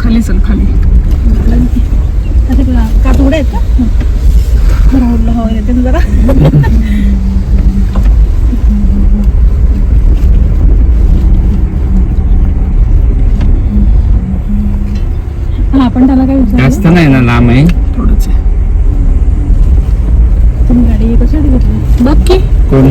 खाली चल खाली. कातोडे आहेत का ओढलं हवा येते ना जरा हा आपण त्याला काय जास्त नाही ना लांब आहे. थोडंच आहे. तुम्ही गाडी कशासाठी घेतली बघ की कोण?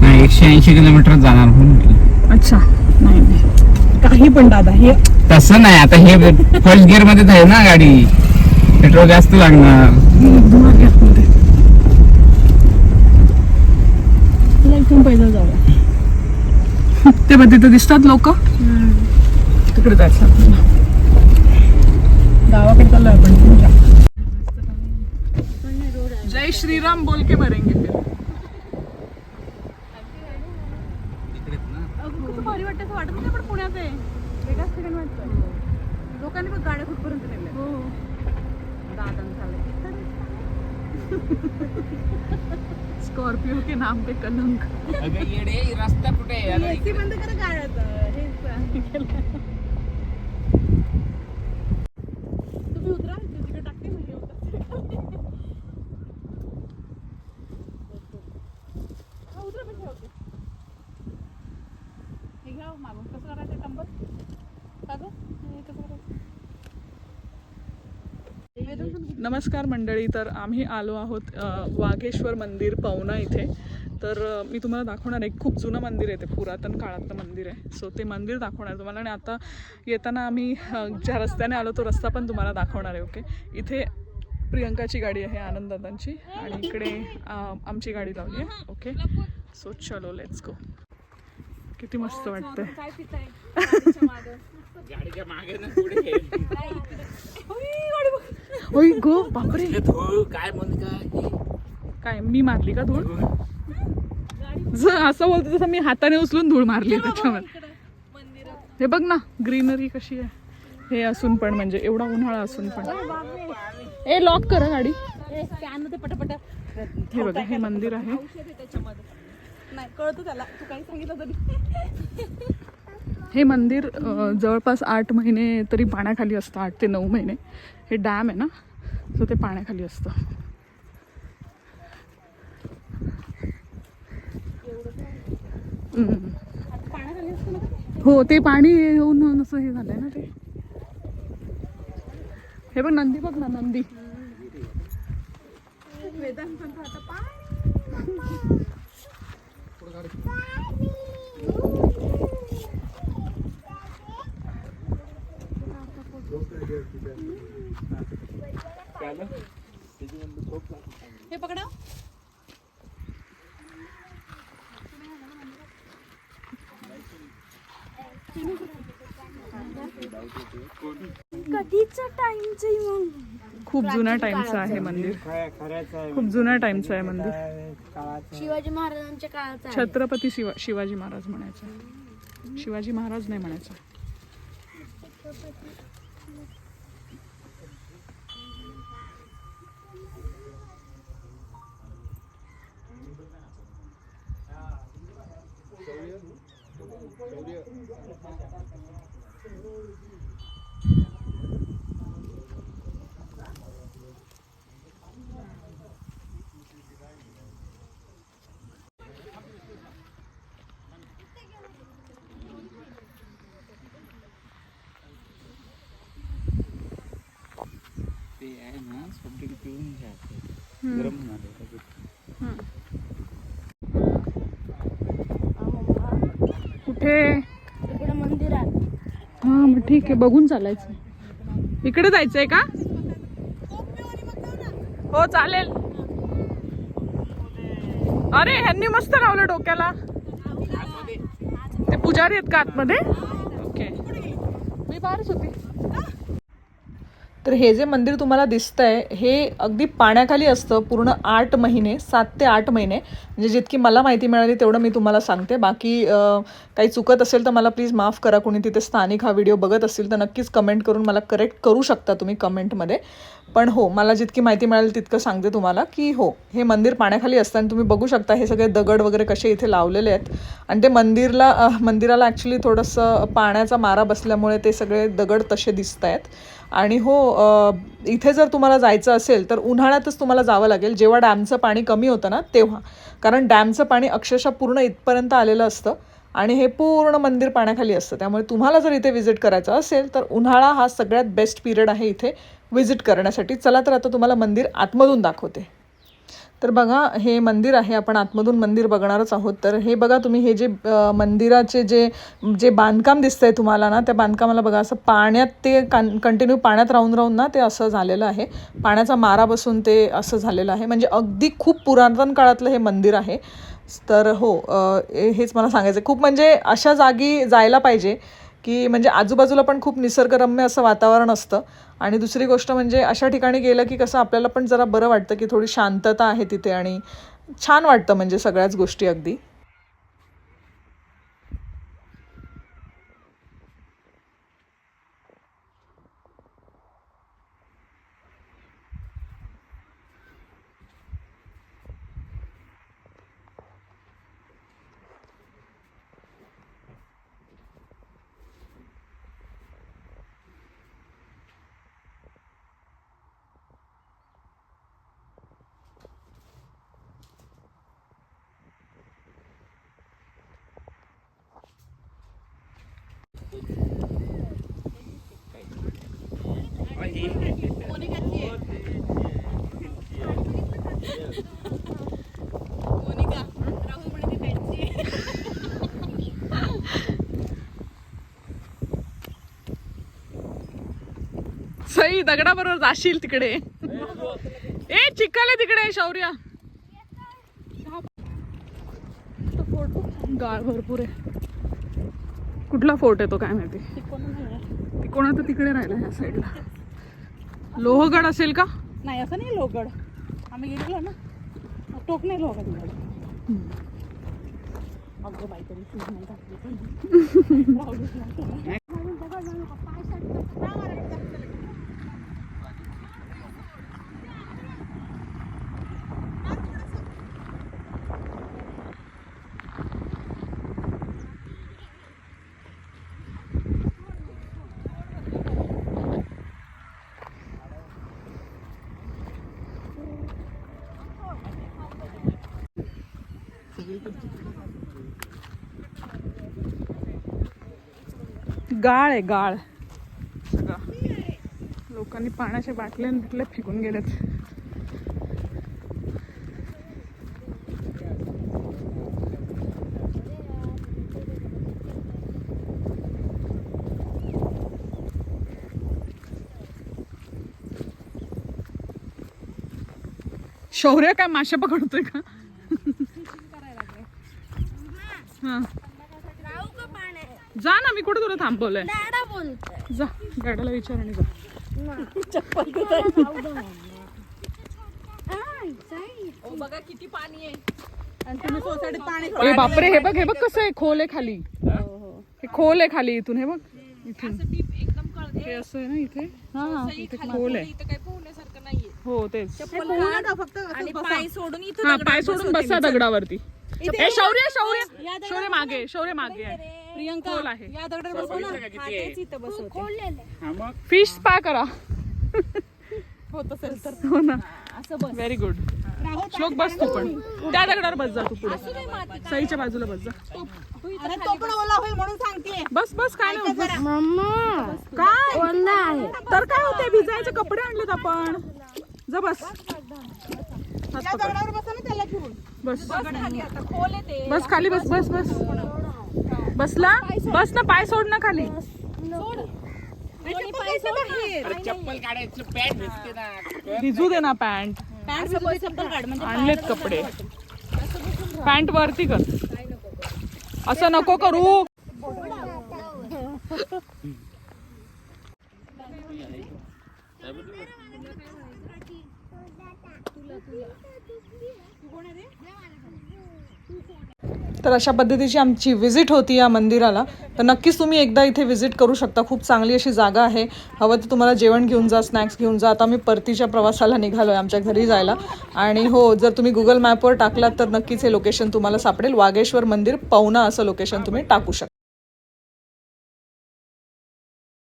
नाही एकशे ऐंशी किलोमीटर जाणार म्हणून. म्हटलं अच्छा नाही नाही. काही पण दादा हे तसं नाही आता हे फर्स्ट गिअर मध्येच आहे ना गाडी. पेट्रोल जास्त लागणार. धुवा मध्ये तुला इथून पहिलं जाऊया. ते बघ तिथे दिसतात लोक. तिकडे जायचं आपल्याला. गावाकडे चाललोय आपण. जय श्रीराम बोल के मरेंगे फिर. भारी वाटतं असं वाटत नाही पण पुण्यात आहे. वेगळाच ठिकाण वाटतं. लोकांनी पण गाड्या कुठपर्यंत नेल्या हो. दादन स्कॉर्पियो के नाम पे कलंक. रस्ता कुठे एसी बंद करा गाड्याचं. हेच तुम्ही उतरा तिकडे टाकते म्हणजे उतरा पण ठेवते हे घ्या हो मागून कसं करायचं टंबर का गं हे कसं करायचं नमस्कार मंडळी तर आम्ही आलो आहोत वाघेश्वर मंदिर पवना इथे. तर मी तुम्हाला दाखवणार आहे खूप जुनं मंदिर आहे ते पुरातन काळातलं मंदिर आहे. सो ते मंदिर दाखवणार आहे तुम्हाला. आणि आता येताना आम्ही ज्या रस्त्याने आलो तो रस्ता पण तुम्हाला दाखवणार आहे ओके इथे प्रियंकाची गाडी आहे आनंददादांची. आणि इकडे आमची गाडी लावली आहे ओके सो चलो लेट्स गो किती मस्त वाटतंय. काय पिताय? गाडीच्या मागे ना पुढे होय गो बापरे. काय म्हणत काय काय मी मारली का धूळ? ज असं बोलतो तसं मी हाताने उचलून धूळ मारली त्याच्यामध्ये हे बघ ना ग्रीनरी कशी आहे. हे असून पण म्हणजे एवढा उन्हाळा असून पण. ए लॉक करा गाडी. पटापट. हे बघा हे मंदिर आहे. औषध आहे त्याच्यामध्ये. नाही कळतं त्याला. तू काही सांगितलं तरी हे मंदिर जवळपास आठ महिने तरी पाण्याखाली असतं आठ ते नऊ महिने. हे डॅम आहे ना? सो ते पाण्याखाली असतं? हो ते पाणी येऊन असं हे झालंय ना ते. हे बघ नंदी बघ ना नंदी. वेदांत म्हणतो आता पाणी हे पकडा. कधीचा टाइमचं मग? खूप जुन्या टाइमचं आहे मंदिर. खूप जुन्या टाइमचं आहे मंदिर. शिवाजी महाराजांच्या काळाचा छत्रपती शिवा शिवाजी महाराज म्हणायचं. शिवाजी महाराज नाही म्हणायचं. ते आहे ना सोबती पिऊन घ्या गरम होणार कुठे हा मग ठीक आहे बघून चालायचं. इकडे जायचंय का? हो चालेल. अरे ह्यांनी मस्त लावलं डोक्याला. ते पुजारी आहेत का आतमध्ये? ओके. मी बाहेरच होती. तर हे जे मंदिर तुम्हाला दिसतंय हे अगदी पाण्याखाली असतं पूर्ण आठ महिने सात ते आठ महिने. म्हणजे जितकी मला माहिती मिळाली तेवढं मी तुम्हाला सांगते. बाकी काही चुकत असेल तर मला प्लीज माफ करा. कोणी तिथे स्थानिक हा व्हिडिओ बघत असतील तर नक्कीच कमेंट करून मला करेक्ट करू शकता तुम्ही कमेंटमध्ये पण हो मला जितकी माहिती मिळाली तितकं सांगते तुम्हाला की हो हे मंदिर पाण्याखाली असतं आणि तुम्ही बघू शकता हे सगळे दगड वगैरे कसे इथे लावलेले आहेत. आणि ते मंदिरला मंदिराला ॲक्च्युली थोडंसं पाण्याचा मारा बसल्यामुळे ते सगळे दगड तसे दिसत आहेत. आणि हो इथे जर तुम्हाला जायचं असेल तर उन्हाळ्यातच तुम्हाला जावं लागेल. जेव्हा डॅमचं पाणी कमी होतं ना तेव्हा. कारण डॅमचं पाणी अक्षरशः पूर्ण इथपर्यंत आलेलं असतं आणि हे पूर्ण मंदिर पाण्याखाली असतं. त्यामुळे तुम्हाला जर इथे व्हिजिट करायचं असेल तर उन्हाळा हा सगळ्यात बेस्ट पिरियड आहे इथे व्हिजिट करण्यासाठी. चला तर आता तुम्हाला मंदिर आतमधून दाखवते. तर बघा हे मंदिर आहे. आपण आतमधून मंदिर बघणारच आहोत. तर हे बघा तुम्ही हे जे मंदिराचे जे जे बांधकाम दिसतंय तुम्हाला ना त्या बांधकामाला बघा असं पाण्यात ते कन कंटिन्यू पाण्यात राहून राहून ना ते असं झालेलं आहे. पाण्याचा मारा बसून ते असं झालेलं आहे. म्हणजे अगदी खूप पुरातन काळातलं हे मंदिर आहे. तर हो हेच मला सांगायचं खूप म्हणजे अशा जागी जायला पाहिजे. की म्हणजे आजूबाजूला पण खूप निसर्गरम्य असं वातावरण असतं. आणि दुसरी गोष्ट म्हणजे अशा ठिकाणी गेलं की कसं आपल्याला पण जरा बरं वाटतं की थोडी शांतता आहे तिथे आणि छान वाटतं म्हणजे सगळ्याच गोष्टी अगदी. सई दगडाबरोबर जाशील तिकडे. ए चिखल तिकडे शौर्य. गाळ भरपूर आहे. कुठला फोर्ट आहे तो काय माहिती? तिकोणा तर तिकडे राहिला ह्या साईडला लोहगड असेल का? नाही असं नाही लोगड आम्ही गेलेलो ना टोक नाही लोगड अगं बाई तरी शूज नाही घातली. गाळ आहे गाळ. सगळं. लोकांनी पाण्याच्या बाटल्या बिटल्या फेकून गेल्यात. शौर्य काय माशा पकडतोय का? हा. जा ना मी कुठे तुला थांबवलंय? जा गाड्याला विचार आणि जा. आणि तुम्ही सोसायटीत पाणी ए बापरे हे बघ हे बघ कसं आहे खोल आहे खाली. हे खोल आहे खाली इथून हे बघ. इथून. हे असं आहे ना इथे? हा इथे खोल आहे. हो तेच. असंच बसा. हा पाय सोडून बसा दगडावरती. शौर्य शौर्य. शौर्य मागे शौर्य मागे. आहे प्रियंका खोल आहे. या दगडावर बसू ना. हा, तेच इथं बसवते हा मग? फिश स्पा करा. होत असेल तर हो ना. असं बस. व्हेरी गुड श्लोक बस तू पण. त्या दगडावर बस जा तू पुढे. सईच्या बाजूला बस जा. अरे तो पण ओला होईल म्हणून सांगते बस बस काय नाही. बस. काय? तर काय होते भिजायचे कपडे आणलेत आपण. जा बस. हात या पकड. दगडावर बसा ना त्याला घेऊन. बस. बस खाली बस बस बस बसला? बस ना पाय सोड ना. खाली चप्पल ना. भिजू दे ना पॅन्ट आणलेत कपडे. पॅन्ट वरती कर. असं नको करू. तर अशा पद्धतीची आमची व्हिजिट होती या मंदिराला. तर नक्कीच तुम्ही एकदा इथे व्हिजिट करू शकता. खूप चांगली अशी जागा आहे. हवं तर तुम्हाला जेवण घेऊन जा स्नॅक्स घेऊन जा. आता आम्ही परतीच्या प्रवासाला निघालो आहे आमच्या घरी जायला. आणि हो जर तुम्ही गुगल मॅपवर टाकलात तर नक्कीच हे लोकेशन तुम्हाला सापडेल. वागेश्वर मंदिर पवना असं लोकेशन तुम्ही टाकू शकता.